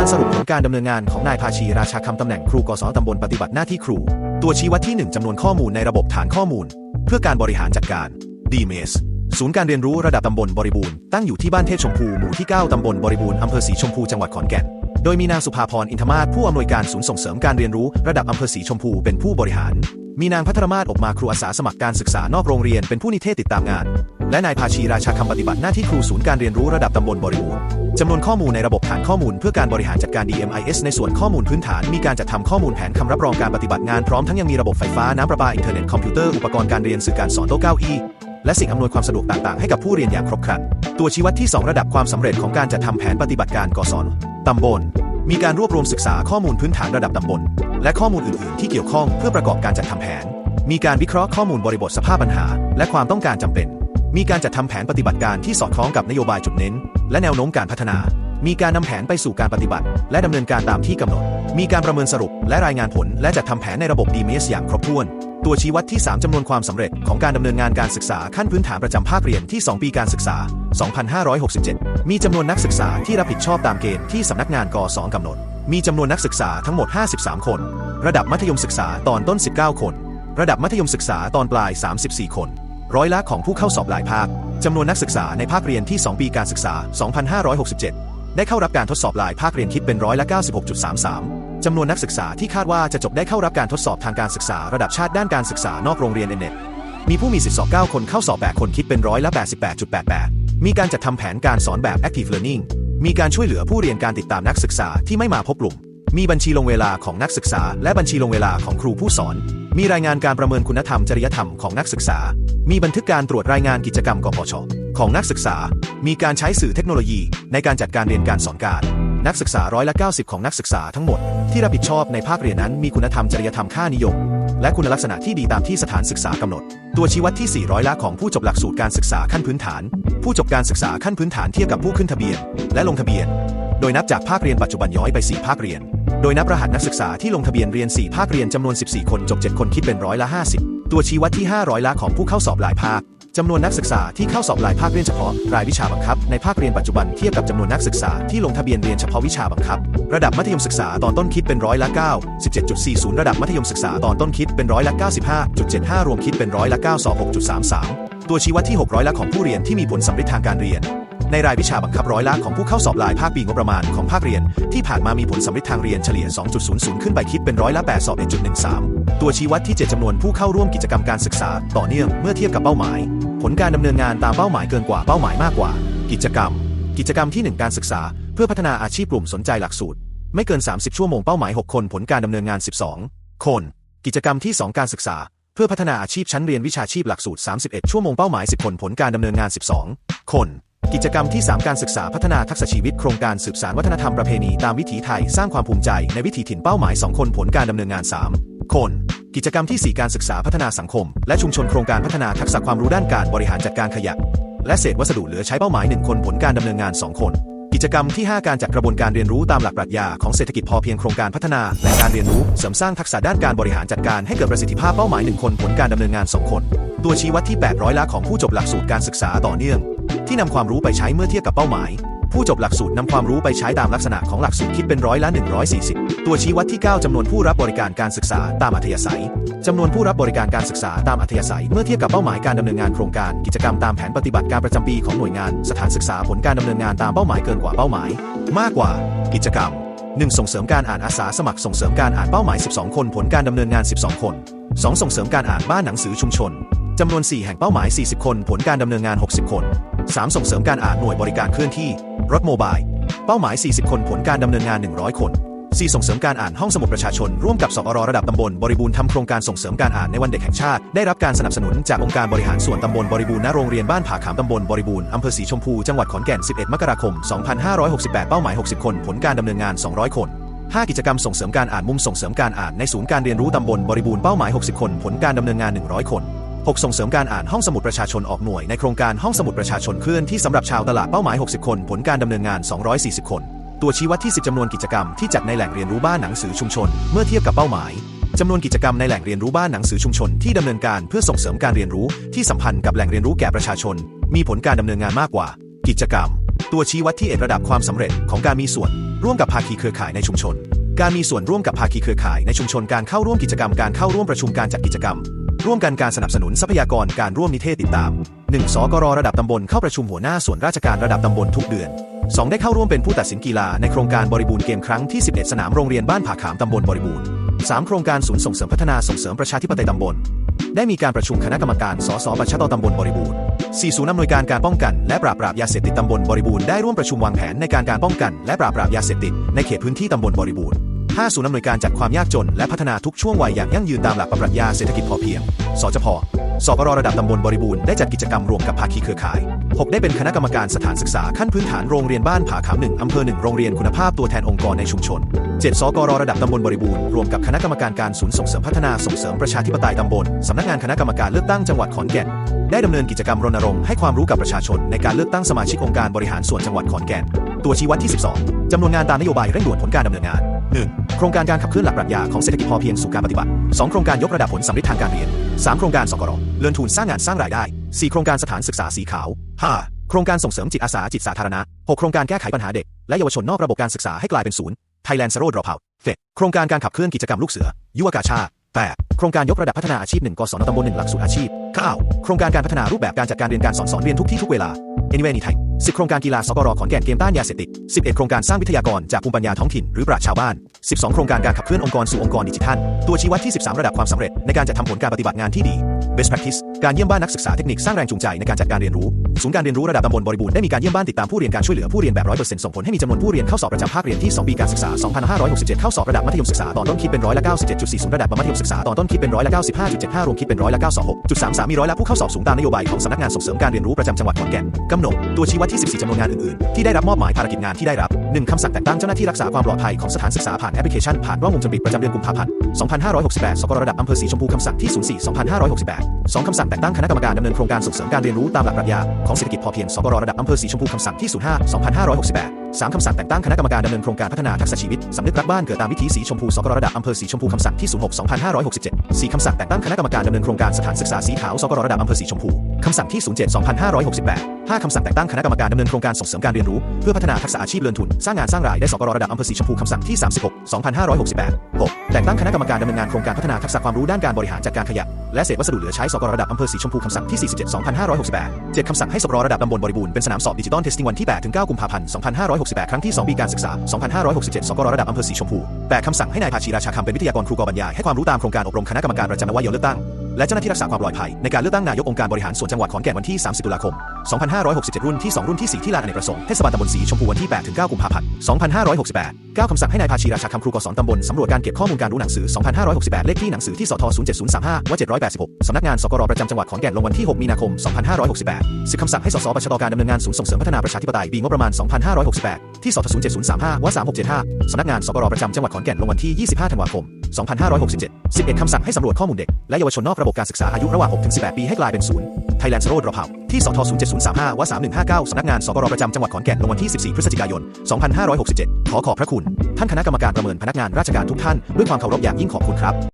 งานสรุปผลการดำเนินงานของนายภาชีราชาคำตำแหน่งครูกศตำบลปฏิบัติหน้าที่ครู ตัวชี้วัดที่ 1จำนวนข้อมูลในระบบฐานข้อมูล เพื่อการบริหารจัดการ DMS ศูนย์การเรียนรู้ระดับตำบลบริบูรณ์ตั้งอยู่ที่บ้านเทพชมพูหมู่ที่ 9 ตำบลบริบูรณ์อำเภอสีชมพูจังหวัดขอนแก่น โดยมีนางสุภาพรอินทมาศผู้อำนวยการศูนย์ส่งเสริมการเรียนรู้ระดับอำเภอสีชมพูเป็นผู้บริหาร มีนางพัทรมาศอบมาครูอาสาสมัครการศึกษานอกโรงเรียนเป็นผู้นิเทศติดตามงาน และนายภาชีราชาคำปฏิบัติหน้าที่ครูศูนย์การเรียนรู้ระดับตำบลบริบูรณ์ จำนวนข้อมูลในระบบฐานข้อมูลเพื่อการบริหารจัดการ DMIS ในส่วนข้อมูลพื้นฐาน มีการจัดทำข้อมูลแผนคำรับรองการปฏิบัติงานพร้อมทั้งยังมีระบบไฟฟ้าน้ำประปาอินเทอร์เน็ตคอมพิวเตอร์อุปกรณ์การเรียนสื่อการสอนโต๊ะเก้าอี้และสิ่งอำนวยความสะดวกต่างๆ ให้กับผู้เรียนอย่างครบครัน ตัวชี้วัดที่ 2 ระดับความสำเร็จของการจัดทำแผนปฏิบัติการกศนตำบล มีการรวบรวมศึกษาข้อมูลพื้นฐานระดับตำบล และข้อมูลอื่น ๆ ที่เกี่ยวข้องเพื่อประกอบการจัดทำแผน มีการวิเคราะห์ข้อมูลบริบทสภาพปัญหา และความต้องการจำเป็น มีการจัดทำแผนปฏิบัติการที่สอดคล้องกับนโยบายจุดเน้น และแนวโน้มการพัฒนา มีการนำแผนไปสู่การปฏิบัติ และดำเนินการตามที่กำหนด มีการประเมินสรุป และรายงานผล และจัดทำแผนในระบบ DMS อย่างครบถ้วน ตัวชี้วัดที่ 3จำนวนความสำเร็จของการดำเนินงานการศึกษาขั้นพื้นฐานประจำภาคเรียนที่ 2 ปีการศึกษา 2567 มีจำนวนนักศึกษาที่รับผิดชอบตามเกณฑ์ที่สำนักงานกศกำหนด มีจำนวนนักศึกษาทั้งหมด 53 คน ระดับมัธยมศึกษาตอนต้น 19 คน ระดับมัธยมศึกษาตอนปลาย 34 คน ร้อยละของผู้เข้าสอบหลายภาคจำนวนนักศึกษาในภาคเรียนที่ 2 ปีการศึกษา 2567 ได้เข้ารับการทดสอบหลายภาคเรียนคิดเป็นร้อยละ 96.33 จำนวนนักศึกษาที่คาดว่าจะจบได้เข้ารับการทดสอบทางการศึกษาระดับชาติด้านการศึกษานอกโรงเรียนเอเน็ตมีผู้มีสิทธิสอบ 9 คนเข้าสอบ8คนคิดเป็นร้อยละ 88.88 มีการจัดทำแผนการสอนแบบ active learning มีการช่วยเหลือผู้เรียนการติดตามนักศึกษาที่ไม่มาพบกลุ่ม มีบัญชีลงเวลาของนักศึกษา และบัญชีลงเวลาของครูผู้สอน มีรายงานการประเมินคุณธรรมจริยธรรมของนักศึกษา มีบันทึกการตรวจรายงานกิจกรรมกพชของนักศึกษา มีการใช้สื่อเทคโนโลยีในการจัดการเรียนการสอนการ นักศึกษาร้อยละ90 ของนักศึกษาทั้งหมด ที่รับผิดชอบในภาคเรียนนั้นมีคุณธรรมจริยธรรมค่านิยม และคุณลักษณะที่ดีตามที่สถานศึกษากำหนด ตัวชี้วัดที่ 400 ละของผู้จบหลักสูตรการศึกษาขั้นพื้นฐาน ผู้จบการศึกษาขั้นพื้นฐานเทียบกับผู้ขึ้นทะเบียน และลงทะเบียน โดยนับจากภาคเรียนปัจจุบันย้อยไป 4 ภาคเรียน โดยนับรหัสนักศึกษาที่ลงทะเบียนเรียน 4 ภาคเรียนจำนวน 14 คนจบ 7 คนคิดเป็นร้อยละ 50 ตัวชี้วัดที่ 500 ละของผู้เข้าสอบหลายภาคจำนวนนักศึกษาที่เข้าสอบหลายภาคเรียนเฉพาะ รายวิชาบังคับ ในภาคเรียนปัจจุบันเทียบกับจำนวนนักศึกษาที่ลงทะเบียนเรียนเฉพาะวิชาบังคับ ระดับมัธยมศึกษาตอนต้นคิดเป็นร้อยละ9 17.40 ระดับมัธยมศึกษาตอนต้นคิดเป็นร้อยละ95.75 รวมคิดเป็นร้อยละ9.26.33 ตัวชี้วัดที่ 600 ละของผู้เรียนที่มีผลสำเร็จทางการเรียน ในรายวิชาบังคับร้อยละของผู้เข้าสอบหลายภาคปีงบประมาณของภาคเรียน ที่ผ่านมามีผลสำเร็จทางเรียนเฉลี่ย 2.00 ขึ้นไปคิดเป็นร้อยละ8สอบ1.13 ตัวชี้วัดที่ 7จำนวนผู้เข้าร่วมกิจกรรมการศึกษา ต่อเนื่องเมื่อเทียบกับเป้าหมาย ผลการดำเนินงานตามเป้าหมายเกินกว่าเป้าหมายมากกว่า กิจกรรม กิจกรรมที่ 1 การศึกษา เพื่อพัฒนาอาชีพกลุ่มสนใจหลักสูตร ไม่เกิน 30 ชั่วโมงเป้าหมาย 6 คน ผลการดำเนินงาน 12 คน กิจกรรมที่ 2 การศึกษาเพื่อพัฒนาอาชีพชั้นเรียนวิชาชีพหลักสูตร 31 ชั่วโมงเป้าหมาย 10 คนผลการดำเนินงาน 12 คน กิจกรรมที่ 3 การศึกษาพัฒนาทักษะชีวิตโครงการสืบสานวัฒนธรรมประเพณีตามวิถีไทยสร้างความภูมิใจในวิถีถิ่นเป้าหมาย 2 คนผลการดำเนินงาน 3 คน กิจกรรมที่ 4 การศึกษาพัฒนาสังคม และชุมชนโครงการพัฒนาทักษะความรู้ด้านการบริหารจัดการขยะ และเศษวัสดุเหลือใช้เป้าหมาย 1 คนผลการดำเนินงาน 2 คน กิจกรรมที่ 5 การจัดกระบวนการเรียนรู้ตามหลักปรัชญาของเศรษฐกิจพอเพียงโครงการพัฒนาและการเรียนรู้เสริมสร้างทักษะด้านการบริหารจัดการให้เกิดประสิทธิภาพเป้าหมาย 1 คนผลการดำเนินงาน 2 คน ตัวชี้วัดที่ 800ละของผู้จบหลักสูตรการศึกษาต่อเนื่อง ที่นำความรู้ไปใช้เมื่อเทียบกับเป้าหมาย ผู้จบหลักสูตรนำความรู้ไปใช้ตามลักษณะของหลักสูตรคิดเป็นร้อยละ140 ตัวชี้วัดที่ 9จำนวนผู้รับบริการการศึกษาตามอัธยาศัยจำนวนผู้รับบริการการศึกษาตามอัธยาศัย เมื่อเทียบกับเป้าหมายการดำเนินงานโครงการกิจกรรมตามแผนปฏิบัติการประจำปีของหน่วยงาน สถานศึกษาผลการดำเนินงานตามเป้าหมายเกินกว่าเป้าหมาย มากกว่า กิจกรรม 1. ส่งเสริมการอ่านอาสาสมัครส่งเสริมการอ่านเป้าหมาย 12 คน ผลการดำเนินงาน 12 คน 2. ส่งเสริมการอ่านบ้านหนังสือชุมชน จำนวน 4 แห่งเป้าหมาย 40 คน ผลการดำเนินงาน 60 คน 3. ส่งเสริมการอ่านหน่วยบริการเคลื่อนที่ รถโมบาย เป้าหมาย 40 คน ผลการดำเนินงาน 100 คน 4. ส่งเสริมการอ่านห้องสมุดประชาชน ร่วมกับสอรระดับตำบลบริบูรณ์ทำโครงการส่งเสริมการอ่านในวันเด็กแห่งชาติ ได้รับการสนับสนุนจากองค์การบริหารส่วนตำบลบริบูรณ์ณโรงเรียนบ้านผาขามตำบลบริบูรณ์อำเภอสีชมพู จังหวัดขอนแก่น 11 มกราคม 2568 เป้าหมาย 60 คน ผลการดำเนินงาน 200 คน5 กิจกรรมส่งเสริมการอ่านมุมส่งเสริมการอ่านในศูนย์การเรียนรู้ตำบลบริบูรณ์เป้าหมาย 60 คน ผลการดำเนินงาน 100 คน 6 ส่งเสริมการอ่านห้องสมุดประชาชนออกหน่วยในโครงการห้องสมุดประชาชนเคลื่อนที่สำหรับชาวตลาดเป้าหมาย 60 คน ผลการดำเนินงาน 240 คน ตัวชี้วัดที่ 10จำนวนกิจกรรมที่จัดในแหล่งเรียนรู้บ้านหนังสือชุมชน เมื่อเทียบกับเป้าหมายจำนวนกิจกรรมในแหล่งเรียนรู้บ้านหนังสือชุมชนที่ดำเนินการเพื่อส่งเสริมการเรียนรู้ที่สัมพันธ์กับแหล่งเรียนรู้แก่ประชาชน มีผลการดำเนินงานมากกว่า กิจกรรม ตัวชี้วัดที่เอกระดับความสำเร็จของการมีส่วน ร่วมกับภาคีเครือข่ายในชุมชน การมีส่วนร่วมกับภาคีเครือข่ายในชุมชนการเข้าร่วมกิจกรรมการเข้าร่วมประชุมการจัดกิจกรรม ร่วมกันการสนับสนุนทรัพยากรการร่วมนิเทศติดตาม 1. สกรระดับตำบลเข้าประชุมหัวหน้าส่วนราชการระดับตำบลทุกเดือน 2. ได้เข้าร่วมเป็นผู้ตัดสินกีฬาในโครงการบริบูรณ์เกมครั้งที่ 11 สนามโรงเรียนบ้านผาขามตำบลบริบูรณ์ 3. โครงการศูนย์ส่งเสริมพัฒนาส่งเสริมประชาธิปไตยตำบล ได้มีการประชุมคณะกรรมการ สสปชตตำบลบริบูรณ์ 4. ศูนย์อำนวยการการป้องกัน และปราบปรามยาเสพติดตำบลบริบูรณ์ได้ร่วมประชุมวางแผนในการการป้องกัน และปราบปรามยาเสพติดในเขตพื้นที่ตำบลบริบูรณ์ 5. ศูนย์อำนวยการจัดความยากจน และพัฒนาทุกช่วงวัยอย่างยั่งยืนตามหลักปรัชญาเศรษฐกิจพอเพียง สจพสกรระดับตำบลบริบูรณ์ได้จัดกิจกรรมรวมกับภาคีเครือข่าย 6. ได้เป็นคณะกรรมการสถานศึกษาขั้นพื้นฐานโรงเรียนบ้านผาขามหนึ่งอำเภอหนึ่งโรงเรียนคุณภาพตัวแทนองค์กรในชุมชน 7. สกรระดับตำบลบริบูรณ์รวมกับคณะกรรมการการศูนย์ส่งเสริมพัฒนาส่งเสริมประชาธิปไตยตำบลสำนักงานคณะกรรมการเลือกตั้งจังหวัดขอนแก่นได้ดำเนินกิจกรรมรณรงค์ให้ความรู้กับประชาชนในการเลือกตั้งสมาชิกองค์การบริหารส่วนจังหวัดขอนแก่น ตัวชี้วัดที่ 12จำนวนงานตามนโยบายเร่งด่วนผลการดำเนินงาน 1. โครงการการขับเคลื่อนหลักปรัชญาของเศรษฐกิจพอเพียงสู่การปฏิบัติ 2. โครงการยกระดับผลสำเร็จทางการเรียน 3. โครงการสกรเลื่อนทุนสร้างงานสร้างรายได้ 4. โครงการสถานศึกษาสีขาว 5. โครงการส่งเสริมจิตอาสาจิตสาธารณะ 6. โครงการแก้ไขปัญหาเด็ก และเยาวชนนอกระบบการศึกษาให้กลายเป็นศูนย์ Thailand Zero Dropout เฟโครงการการขับเคลื่อนกิจกรรมลูกเสือ ยุวกาชาติ 8. โครงการยกระดับพัฒนาอาชีพ 1กศนตำบล1หลักสูตรอาชีพ 9. โครงการการพัฒนารูปแบบการจัดการเรียนการสอนสอนเรียนทุกที่ทุกเวลา Anywhere Anytime 10 โครงการกีฬาสกรขอนแก่นเกมต้านยาเสพติด 11 โครงการสร้างวิทยากรจากภูมิปัญญาท้องถิ่นหรือปราชชาวบ้าน 12 โครงการการขับเคลื่อนองค์กรสู่องค์กรดิจิทัล ตัวชี้วัดที่ 13 ระดับความสำเร็จในการจัดทำผลการปฏิบัติงานที่ดี Best Practice การเยี่ยมบ้านนักศึกษาเทคนิคสร้างแรงจูงใจในการจัดการเรียนรู้ ศูนย์การเรียนรู้ระดับตำบลบริบูรณ์ได้มีการเยี่ยมบ้านติดตามผู้เรียนการช่วยเหลือผู้เรียนแบบ100%ส่งผลให้มีจำนวนผู้เรียนเข้าสอบประจำภาคเรียนที่ 2 ปีการศึกษา 2567 เข้าสอบระดับมัธยมศึกษาตอนต้นคิดเป็นร้อยละ97.40 ระดับมัธยมศึกษาตอนต้นคิดเป็นร้อยละ95.75 รวมคิดเป็นร้อยละ926.33มีร้อยละผู้เข้าสอบสูงตามนโยบายของสำนักงานส่งเสริมการเรียนรู้ประจำจังหวัดขอนแก่นกำหนดตัวชี้วัดที่ 14จำนวนงานอื่นๆที่ได้รับมอบหมายภารกิจงานที่ได้รับ 1. คำสั่งแต่งตั้งเจ้าหน้าที่รักษาความปลอดภัยของสถานศึกษาผ่านแอปพลิเคชันผ่านกล้องวงจรปิดประจำเดือนกุมภาพันธ์2568สกรระดับอำเภอสีชมพูคำสั่งที่ 04 2568 2. คำสั่งแต่งตั้งคณะกรรมการดำเนินโครงการส่งเสริมการเรียนรู้ตามหลักปรัชญาของเศรษฐกิจพอเพียงสกรระดับอำเภอสีชมพูคำสั่งที่ 05 2568 3. คำสั่งแต่งตั้งคณะกรรมการดำเนินโครงการพัฒนาทักษะชีวิตสำนึกรักบ้านเกิดตามวิถีสีชมพูสกรระดับอำเภอสีชมพูคำสั่งที่ 06 2567 4. คำสั่งแต่งตั้งคณะกรรมการดำเนินโครงการสถานศึกษาสีขาวสกรระดับอำเภอสีชมพูคำสั่งที่ 07 2568 5. คำสั่งแต่งตั้งคณะกรรมการดำเนินโครงการส่งเสริมการเรียนรู้ เพื่อพัฒนาทักษะอาชีพเรือนทุน สร้างงานสร้างรายได้สกรระดับอำเภอสีชมพูคำสั่งที่ 36 2568 6. แต่งตั้งคณะกรรมการดำเนินงานโครงการพัฒนาทักษะความรู้ด้านการบริหารจัดการขยะ และเศษวัสดุเหลือใช้สกรระดับอำเภอสีชมพูคำสั่งที่ 47 2568 7. คำสั่งให้สกรระดับตำบลบริบูรณ์เป็นสนามสอบดิจิตอลเทสติ้งวันที่8ถึง9กุมภาพันธ์2568 ครั้งที่ 2 ปีการศึกษา 2567 สกรระดับอำเภอสีชมพู 8. คำสั่งให้นายภาชีราชาคำเป็นวิทยากรครูกอบรรยายให้ความรู้ตามโครงการอบรมคณะกรรมการประจำนวโยเลือกตั้ง และเจ้าหน้าที่รักษาความปลอดภัยในการเลือกตั้งนายกองค์การบริหารส่วนจังหวัดขอนแก่นวันที่ 30 ตุลาคม 2567 รุ่นที่ 2 รุ่นที่ 4 ที่ลานอเนกประสงค์เทศบาลตำบลสีชมพูวันที่ 8 ถึง 9 กุมภาพันธ์ 2568 9 คำสั่งให้นายภาชีราชาคำครูกศตำบลสำรวจการเก็บข้อมูลการรู้หนังสือ 2568 เลขที่หนังสือที่สท07035ว่า786 สำนักงานสกรประจำจังหวัดขอนแก่นลงวันที่ 6 มีนาคม 2568 10 คำสั่งให้สสปชตการดำเนินงานศูนย์ส่งเสริมพัฒนาประชาธิปไตยปีงบประมาณ 2568 ที่สท07035ว่า3675 สำนักงานสกรประจำจังหวัดขอนแก่นลงวันที่ 25 ธันวาคม 2567 11 คำสั่งให้สำรวจข้อมูลเด็ก และเยาวชนนอกระบบการศึกษาอายุระหว่าง6-18 ปีให้กลายเป็นศูนย์ Thailand Zero Dropout ที่สท07035ว่า3159สำนักงานสกรประจำจังหวัดขอนแก่นลงวันที่ 14 พฤศจิกายน 2567 ขอขอบพระคุณ ท่านคณะกรรมการประเมินพนักงานราชการทุกท่าน ด้วยความเคารพอย่างยิ่งขอบคุณครับ